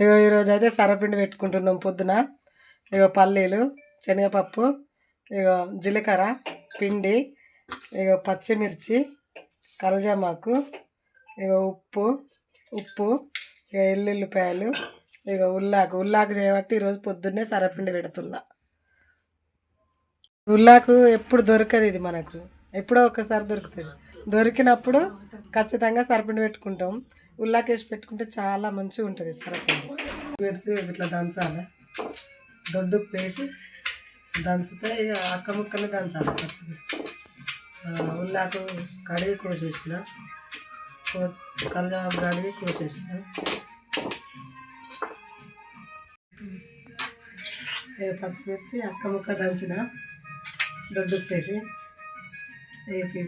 ఇగో ఈరోజు అయితే సరపిండి పెట్టుకుంటున్నాం పొద్దున. ఇగో పల్లీలు శనగపప్పు ఇగో జీలకర్ర పిండి ఇగో పచ్చిమిర్చి కలజామాకు ఇగో ఉప్పు ఉప్పు ఇక ఎల్లుల్లిపాయలు ఇక ఉల్లాకు. ఉల్లాకు చేయబట్టి ఈరోజు పొద్దున్నే సరపిండి పెడుతున్నా. ఉల్లాకు ఎప్పుడు దొరకదు ఇది మనకు. ఎప్పుడో ఒకసారి దొరుకుతుంది. దొరికినప్పుడు ఖచ్చితంగా సరపిండి పెట్టుకుంటాం. ఉల్లాకేసి పెట్టుకుంటే చాలా మంచిగా ఉంటుంది సరపిండి. మిర్చి ఇట్లా దంచాలి. దొడ్డు వేసి దంచితే ఇక అక్క ముక్కలు దంచాలి పచ్చిమిర్చి ఉల్లాకు కడిగి కోసేసిన. కల్జా కడిగి కోసేసిన. ఇక పచ్చిమిర్చి అక్క ముక్క దంచిన. దొడ్డు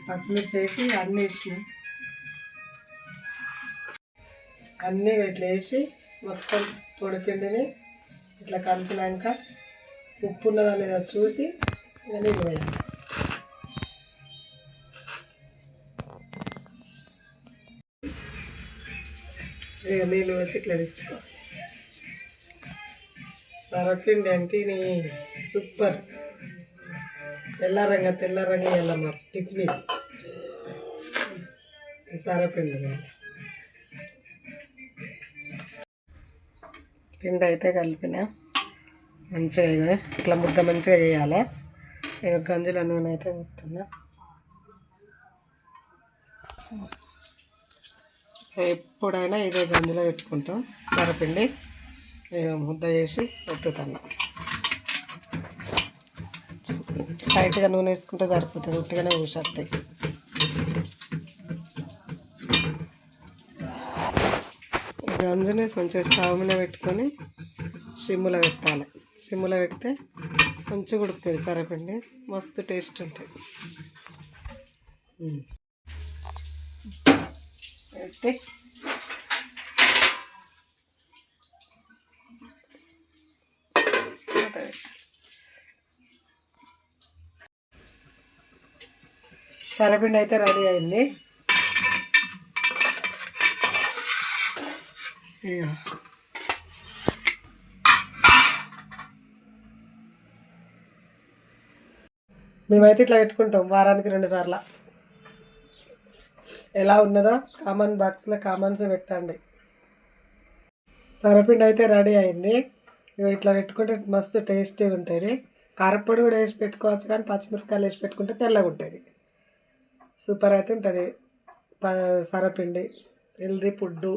పచ్చిమిర్చి వేసి అన్నీ వేసిన. అన్నీ ఇట్లా వేసి మొత్తం పొడిపిండిని ఇట్లా కలిపినాక ఉప్పు ఉన్నదా లేదా చూసి ఇక నీళ్ళు వేయాలి ఇక నీళ్ళు వేసి ఇట్లా తీసుకోవాలి సరపిండి అంటే నీ సూపర్. తెల్లారంగా తెల్లారంగా వెళ్ళమ్మా టిఫిన్ సరపిండి కానీ పిండి అయితే కలిపిన. మంచిగా ఇట్లా ముద్ద మంచిగా చేయాలి. ఇక గంజుల నూనె అయితే వస్తున్నా ఎప్పుడైనా ఇదే గంజిలో పెట్టుకుంటాం. కరపిండి ఇక ముద్ద చేసి ఒత్తుతున్నా. టైట్గా నూనె వేసుకుంటే సరిపోతుంది ఉట్టిగానే ఊసేస్తాయి గంజుని మంచిగా స్టవ్ మీద పెట్టుకొని సిమ్లో పెట్టాలి. సిమ్లో పెడితే మంచిగా ఉడుకుతుంది సరపిండి. మస్తు టేస్ట్ ఉంటుంది. పెట్టి సరేపిండి సరపిండి అయితే రెడీ అయింది ఇక మేమైతే ఇట్లా పెట్టుకుంటాం వారానికి రెండు సార్లు. ఎలా ఉన్నదో? కామన్ బాక్స్లో కామన్స్ పెట్టండి. సరపిండి అయితే రెడీ అయింది. ఇట్లా పెట్టుకుంటే మస్తు టేస్టీగా ఉంటుంది. కారపొడి కూడా వేసి పెట్టుకోవచ్చు కానీ పచ్చిమిరపకాయలు వేసి పెట్టుకుంటే తెల్లగా ఉంటుంది. సూపర్ అయితే ఉంటుంది. ప సరపిండి హెల్దీ ఫుడ్డు.